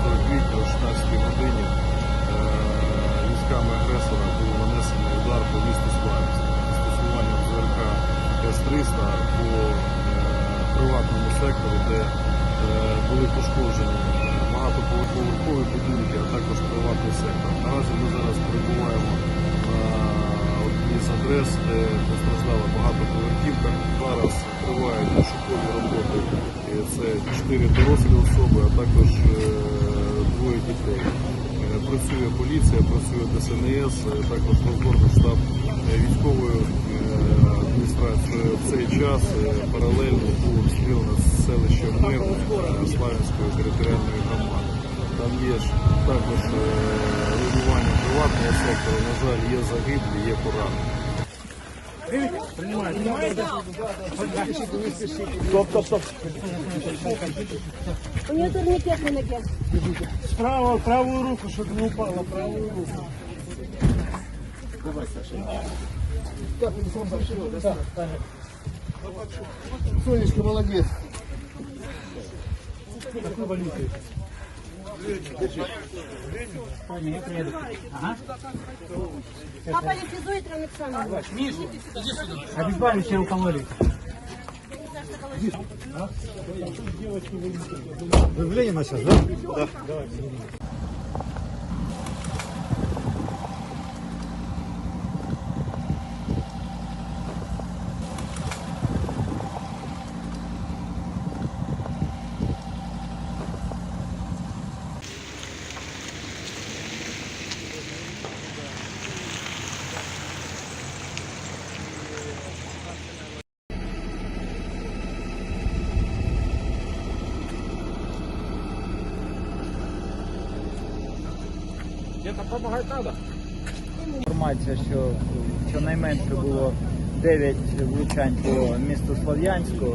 квітня о 16 годині е, військами агресора був нанесений удар по місту Славянську з застосуванням ЗРК С-300 по е, приватному сектору, де е, були пошкоджені багатоповерхові будинки, а також приватний сектор. Наразі ми зараз перебуваємо на одній з адрес, де постраждала багатоповерхівка. Зараз тривають пошукові роботи. Це чотири дорослі особи, а також двоє дітей. Працює поліція, працює ДСНС, е, також розборний штаб е, військової е, адміністрації. В цей час паралельно був обстріляно селище Мир Славянської територіальної громади. Там є також руйнування приватного сектору. На жаль, є загиблі, є поранені. У нее турникет на ноге. Справа, правую руку, чтобы не упала, правую руку. Сонечка, молодец. Папа ликвидует Александр. Обезбавить тебя укололи. в на сейчас, да? Інформація, що щонайменше було 9 влучань по місту Слов'янську.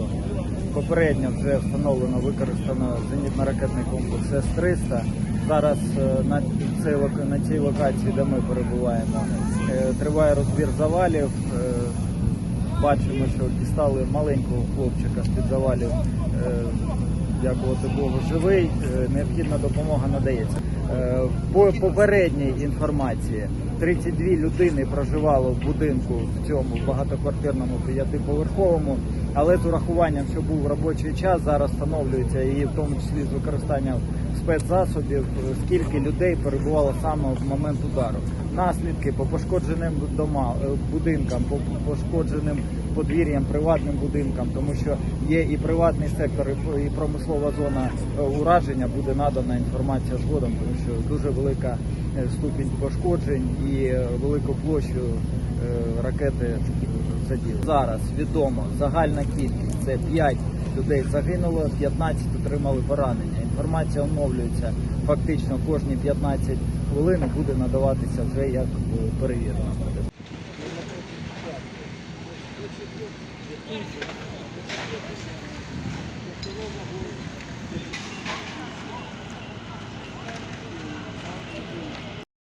Попередньо вже встановлено використано зенітно-ракетний комплекс С-300. Зараз е, на цій, на цій локації, де ми перебуваємо, е, триває розбір завалів. Е, Бачимо, що дістали маленького хлопчика з-під завалів. Е, Дякувати Богу, живий. Необхідна допомога надається. Е, По попередній інформації 32 людини проживало в будинку в цьому багатоквартирному п'ятиповерховому, але з урахуванням, що був робочий час, зараз встановлюється і в тому числі з використанням спецзасобів, скільки людей перебувало саме в момент удару. Наслідки по пошкодженим дома, е, будинкам, по пошкодженим подвір'ям, приватним будинкам, тому що є і приватний сектор, і промислова зона е, ураження. Буде надана інформація згодом, тому що дуже велика е, ступінь пошкоджень і е, велику площу ракети заділи. Зараз відомо загальна кількість це 5 людей загинуло, 15 отримали поранення. Інформація оновлюється фактично кожні 15 хвилин буде надаватися вже як е, перевірена.